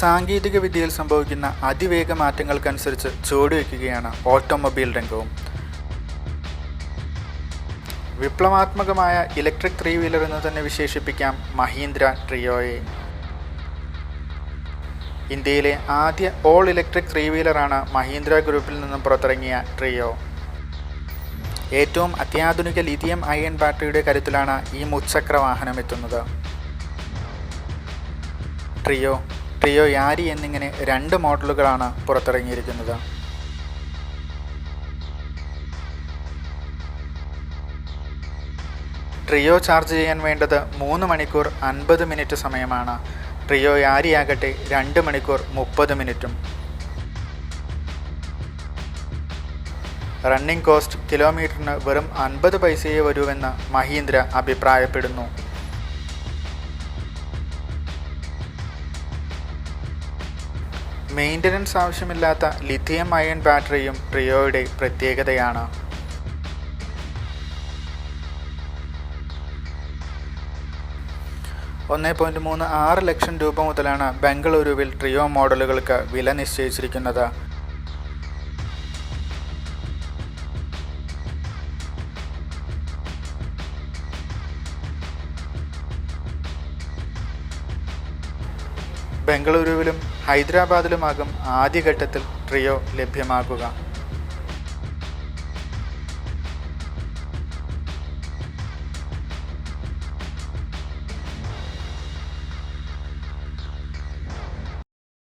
സാങ്കേതിക വിദ്യയിൽ സംഭവിക്കുന്ന അതിവേഗ മാറ്റങ്ങൾക്കനുസരിച്ച് ചുവടുവെക്കുകയാണ് ഓട്ടോമൊബൈൽ രംഗവും. വിപ്ലവാത്മകമായ ഇലക്ട്രിക് ത്രീ വീലർ എന്ന് തന്നെ വിശേഷിപ്പിക്കാം മഹീന്ദ്ര ട്രിയോയെ. ഇന്ത്യയിലെ ആദ്യ ഓൾ ഇലക്ട്രിക് ത്രീ വീലറാണ് മഹീന്ദ്ര ഗ്രൂപ്പിൽ നിന്നും പുറത്തിറങ്ങിയ ട്രിയോ. ഏറ്റവും അത്യാധുനിക ലിഥിയം അയൺ ബാറ്ററിയുടെ കരുത്തിലാണ് ഈ മുച്ചക്ര വാഹനം എത്തുന്നത്. ട്രിയോ ട്രിയോ യാരി എന്നിങ്ങനെ രണ്ട് മോഡലുകളാണ് പുറത്തിറങ്ങിയിരിക്കുന്നത്. ട്രിയോ ചാർജ് ചെയ്യാൻ വേണ്ടത് മൂന്ന് മണിക്കൂർ അൻപത് മിനിറ്റ് സമയമാണ്. ട്രിയോ യാരിയാകട്ടെ രണ്ട് മണിക്കൂർ മുപ്പത് മിനിറ്റും. റണ്ണിംഗ് കോസ്റ്റ് കിലോമീറ്ററിന് വെറും അൻപത് പൈസയെ വരൂവെന്ന് മഹീന്ദ്ര അഭിപ്രായപ്പെടുന്നു. മെയിന്റനൻസ് ആവശ്യമില്ലാത്ത ലിഥിയം അയൺ ബാറ്ററിയും ട്രിയോയുടെ പ്രത്യേകതയാണ്. ഒന്ന് പോയിന്റ് മൂന്ന് ആറ് ലക്ഷം രൂപ മുതലാണ് ബംഗളൂരുവിൽ ട്രിയോ മോഡലുകൾക്ക് വില നിശ്ചയിച്ചിരിക്കുന്നത്. ബംഗളൂരുവിലും ഹൈദരാബാദിലുമാകും ആദ്യഘട്ടത്തിൽ ട്രിയോ ലഭ്യമാകുക.